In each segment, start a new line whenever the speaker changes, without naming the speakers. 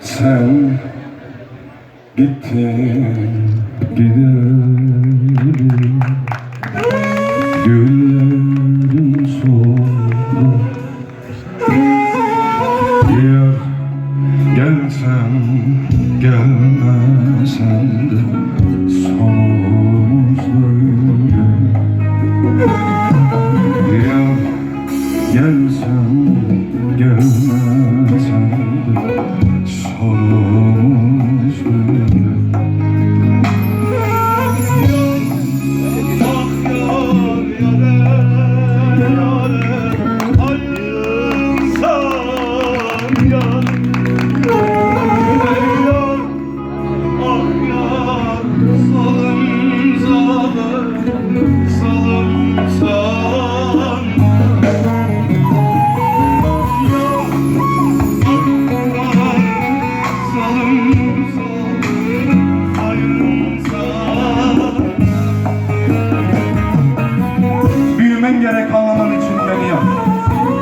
Sen gittin gidelim. Güllerin soldu. Ya gelsen gelmesen de gerek anlaman için beni yap.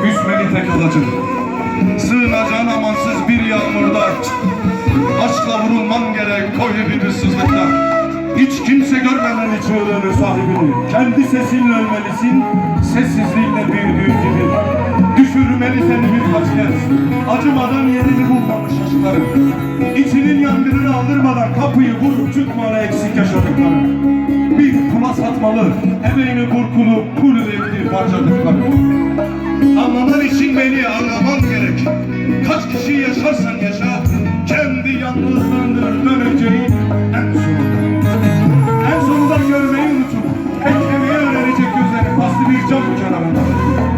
Küsmeli tek alacak. Sığınacağın amansız bir yağmurda. Aşkla vurulman gerek koyu bir ıssızlıkta. Hiç kimse görmemeli çığlığını sahibini. Kendi sesinle ölmelisin, sessizliğinle büyüdüğün gibi. Düşürmeli seni birkaç kez. Acımadan yerini bulmamış aşkların. İçinin yangınını aldırmadan kapıyı vurup çıkma ara eksik yaşadıkların. Satmalı, emeğini burkulu, pul ürettiği parçadıkları. Anlaman için beni anlaman gerek. Kaç kişi yaşarsan yaşa, kendi yalnızlığındır döneceğin en sonunda. En sonunda görmeyi unutup, beklemeyi öğrenecek gözlerin paslı bir cam kenarında.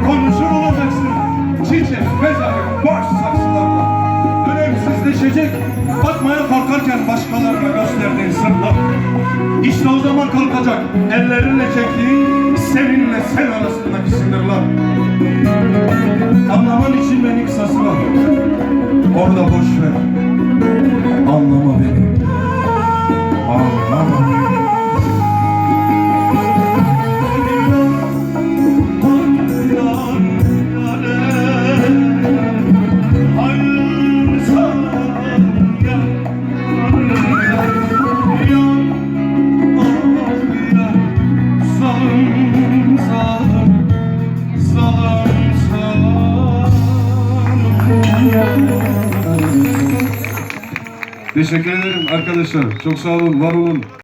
Konuşur olacaksın, çiçek, mezarlık, boş saksılarla. İşte o zaman kalkacak, ellerinle çektiğin seninle sen arasındaki sınırlar. Anlaman için beni kısası var. Orada boş ver. Anlama Teşekkür ederim arkadaşlar. Çok sağ olun, var olun.